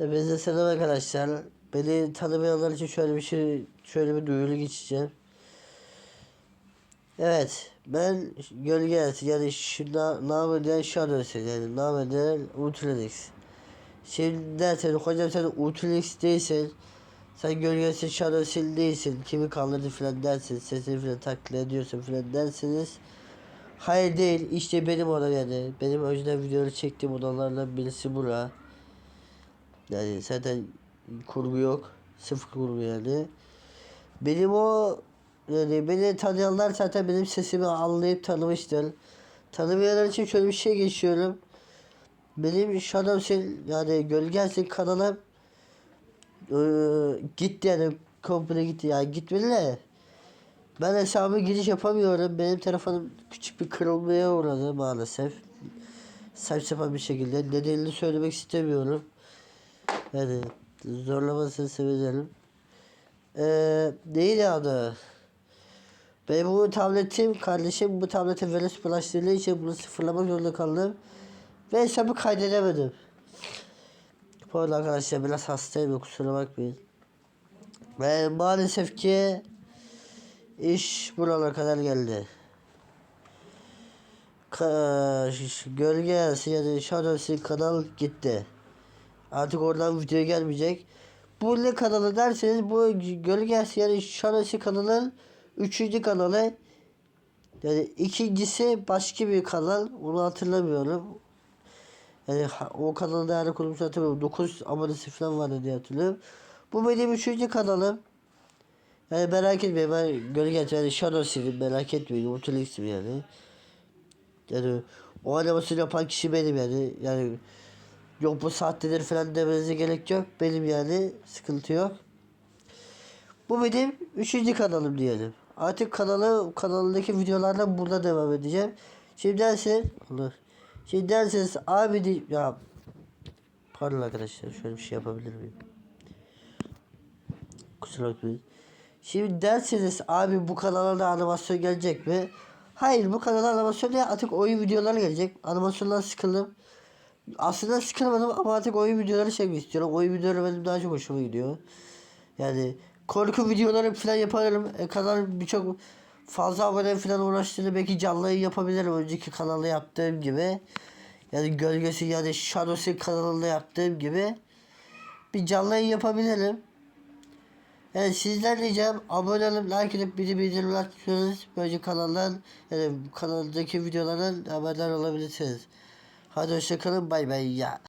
Hepinize selam arkadaşlar. Beni tanımayanlar için şöyle bir şey, şöyle bir duyuru geçeceğim. Evet, ben Gölge yani şu na, namı diyen Shadows'ı yani namı diyen Ultralix. Şimdi dersen hocam sen Ultralix değilsin. Sen Gölgesin Shadows'ın değilsin. Kimi kandırdı filan dersin. Sesini filan taklit ediyorsun filan dersiniz. Hayır değil. işte benim odan yani. Benim önceden videoları çektiğim odalardan birisi bura. Yani zaten kurgu yok. Sıfır kurgu yani. Benim o yani beni tanıyanlar zaten benim sesimi anlayıp tanımıştır. Tanımayanlar için şöyle bir şey geçiyorum. Benim Shadows'ın yani Gölges'in kanalım eee, gitti yani komple gitti yani gitmedi de ben hesabı giriş yapamıyorum. Benim telefonum küçük bir kırılmaya uğradı maalesef. Saçma sapan bir şekilde. Nedenini söylemek istemiyorum. Yani zorlamasını sevinirim. Ee, neydi adı? Benim bu tabletim kardeşim bu tablete virüs bulaştırdığı için bunu sıfırlamak zorunda kaldım. Ve hesabı kaydedemedim. Pardon arkadaşlar biraz hastayım kusura bakmayın. Ve maalesef ki iş buralara kadar geldi. Ka gölge yarısı yani Shadows'ın kanal gitti. Artık oradan video gelmeyecek. Bu ne kanalı derseniz bu gölge yani Shadows'ın kanalın üçüncü kanalı. Yani ikincisi başka bir kanal. Onu hatırlamıyorum. Yani o kanalın değerli kurulmuş hatırlamıyorum. 9 abonesi falan vardı diye hatırlıyorum. Bu benim üçüncü kanalım. Yani merak etmeyin ben gölge yani Sivil merak etmeyin. Utulix'im yani. Yani o animasyonu yapan kişi benim yani. Yani yok bu saattedir falan demenize gerek yok. Benim yani sıkıntı yok. Bu benim üçüncü kanalım diyelim. Artık kanalı kanalındaki videolarla burada devam edeceğim. Şimdi dersin Allah. Şimdi derseniz abi de, ya pardon arkadaşlar şöyle bir şey yapabilir miyim? Kusura bakmayın. Şimdi derseniz abi bu kanala da animasyon gelecek mi? Hayır bu kanala animasyon değil artık oyun videoları gelecek. Animasyondan sıkıldım. Aslında sıkılmadım ama artık oyun videoları çekmek istiyorum. Oyun videoları benim daha çok hoşuma gidiyor. Yani korku videoları falan yaparım. E, kanal birçok fazla abone falan uğraştığını belki canlı yapabilirim. Önceki kanalda yaptığım gibi. Yani gölgesi yani Shadows'ın kanalında yaptığım gibi. Bir canlı yapabilirim. Yani sizden ricam abone olup like edip biri bildirim açıyorsanız böylece kanaldan yani kanaldaki videolardan haberdar olabilirsiniz. Hadi hoşçakalın bay bay ya.